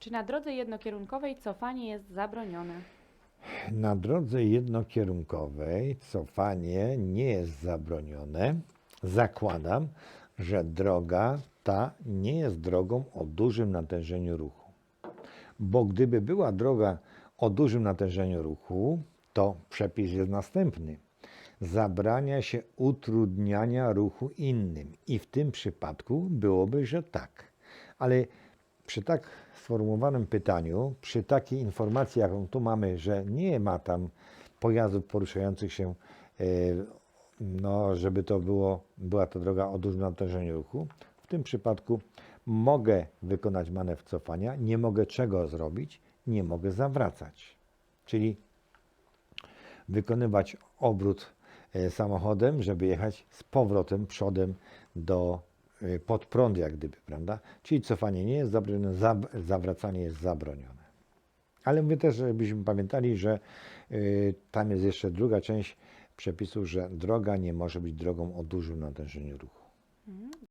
Czy na drodze jednokierunkowej cofanie jest zabronione? Na drodze jednokierunkowej cofanie nie jest zabronione. Zakładam, że droga ta nie jest drogą o dużym natężeniu ruchu. Bo gdyby była droga o dużym natężeniu ruchu, to przepis jest następny. Zabrania się utrudniania ruchu innym. I w tym przypadku byłoby, że tak. Ale przy tak sformułowanym pytaniu, przy takiej informacji, jaką tu mamy, że nie ma tam pojazdów poruszających się, e, no, żeby to było, była to droga o dużym natężeniu ruchu, w tym przypadku mogę wykonać manewr cofania, nie mogę czego zrobić, nie mogę zawracać. Czyli wykonywać obrót e, samochodem, żeby jechać z powrotem przodem do pod prąd, jak gdyby, prawda? Czyli cofanie nie jest zabronione, zab- zawracanie jest zabronione. Ale mówię też, żebyśmy pamiętali, że y, tam jest jeszcze druga część przepisu, że droga nie może być drogą o dużym natężeniu ruchu.